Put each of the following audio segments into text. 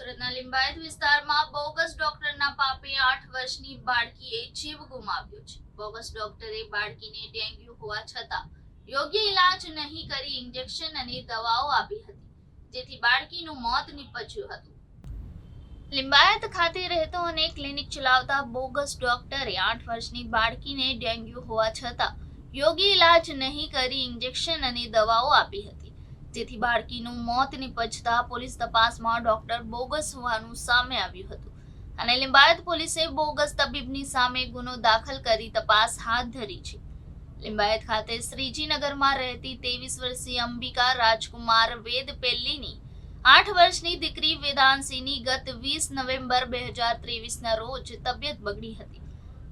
સુરતના લિંબાયત વિસ્તારમાં બોગસ ડોક્ટરના પાપે આઠ વર્ષની બાળકીએ જીવ ગુમાવ્યો છે. બોગસ ડોક્ટરે બાળકીને ડેન્ગ્યુ હોવા છતાં યોગ્ય ઇલાજ નહીં કરી ઇન્જેક્શન અને દવાઓ આપી હતી, જેથી બાળકીનું મોત નીપજ્યું હતું. લિંબાયત ખાતે રહેતો અને ક્લિનિક ચલાવતા બોગસ ડોક્ટરે આઠ વર્ષની બાળકીને ડેન્ગ્યુ હોવા છતાં યોગ્ય ઈલાજ નહીં કરી ઇન્જેક્શન અને દવાઓ આપી હતી. જેથી બાળકીનું મોત નિપજતા પોલીસ તપાસમાં ડોક્ટર બોગસ હોવાનું સામે આવ્યું હતું. અને લિંબાયત પોલીસે બોગસ તબીબની સામે ગુનો દાખલ કરી તપાસ હાથ ધરી છે. લિંબાયત ખાતે શ્રીજીનગરમાં રહેતી ત્રેવીસ વર્ષીય અંબિકા રાજકુમાર વેદ પેલ્લીની આઠ વર્ષની દીકરી વેદાંશીની ગત વીસ નવેમ્બર બે હજાર ત્રેવીસના રોજ તબિયત બગડી હતી.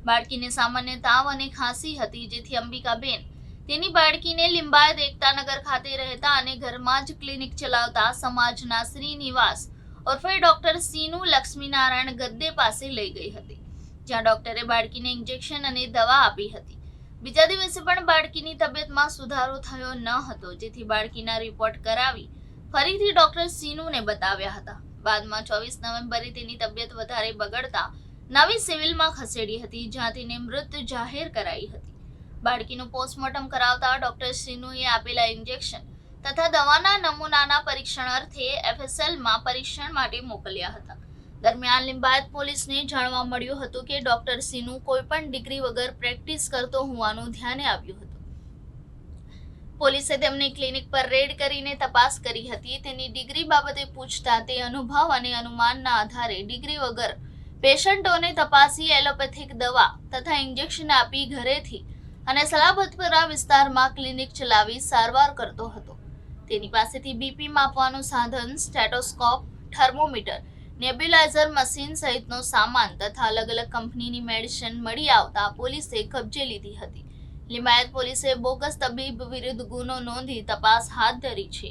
બાળકીને સામાન્ય તાવ અને ખાંસી હતી, જેથી અંબિકાબેન તેની બાળકીને લિંબાયત એકતાનગર ખાતે રહેતા અને ઘરમાં જ ક્લિનિક ચલાવતા સમાજના શ્રીનિવાસ ઉર્ફે ડોક્ટર સીનુ લક્ષ્મીનારાયણ ગદ્દે પાસે લઈ ગઈ હતી, જ્યાં ડોક્ટરે બાળકીને ઇન્જેક્શન અને દવા આપી હતી. બીજા દિવસે પણ બાળકીની તબિયતમાં સુધારો થયો ન હતો, જેથી બાળકીના રિપોર્ટ કરાવી ફરીથી ડોક્ટર સીનુને બતાવ્યા હતા. બાદમાં ચોવીસ નવેમ્બરે તેની તબિયત વધારે બગડતા નવી સિવિલમાં ખસેડી હતી, જ્યાં તેને મૃત જાહેર કરાઈ હતી. બાળકીનું પોસ્ટમોર્ટમ કરાવતા ડોક્ટર સિનુએ આપેલા ઇન્જેક્શન તથા દવાના નમૂનાના પરીક્ષણ અર્થે એફએસએલમાં પરીક્ષણ માટે મોકલ્યા હતા. દરમિયાન લિંબાયત પોલીસને જાણવા મળ્યું હતું કે ડોક્ટર સિનુ કોઈપણ ડિગ્રી વગર પ્રેક્ટિસ કરતો હોવાનું ધ્યાને આવ્યું હતું. પોલીસે તેમની ક્લિનિક પર રેડ કરીને તપાસ કરી હતી. તેની ડિગ્રી બાબતે પૂછતા તે અનુભવ અને અનુમાનના આધારે ડિગ્રી વગર પેશન્ટોને તપાસી એલોપેથિક દવા તથા ઇન્જેક્શન આપી ઘરેથી અને સલાબતપુરા વિસ્તારમાં ક્લિનિક ચલાવી સારવાર કરતો હતો. તેની પાસેથી બીપી માપવાનું સાધન, સ્ટેટોસ્કોપ, થર્મોમીટર, નેબ્યુલાઇઝર મશીન સહિતનો સામાન તથા અલગ અલગ કંપનીની મેડિસિન મળી આવતા પોલીસે કબજે લીધી હતી. લિમાયત પોલીસે બોગસ તબીબ વિરુદ્ધ ગુનો નોંધી તપાસ હાથ ધરી છે.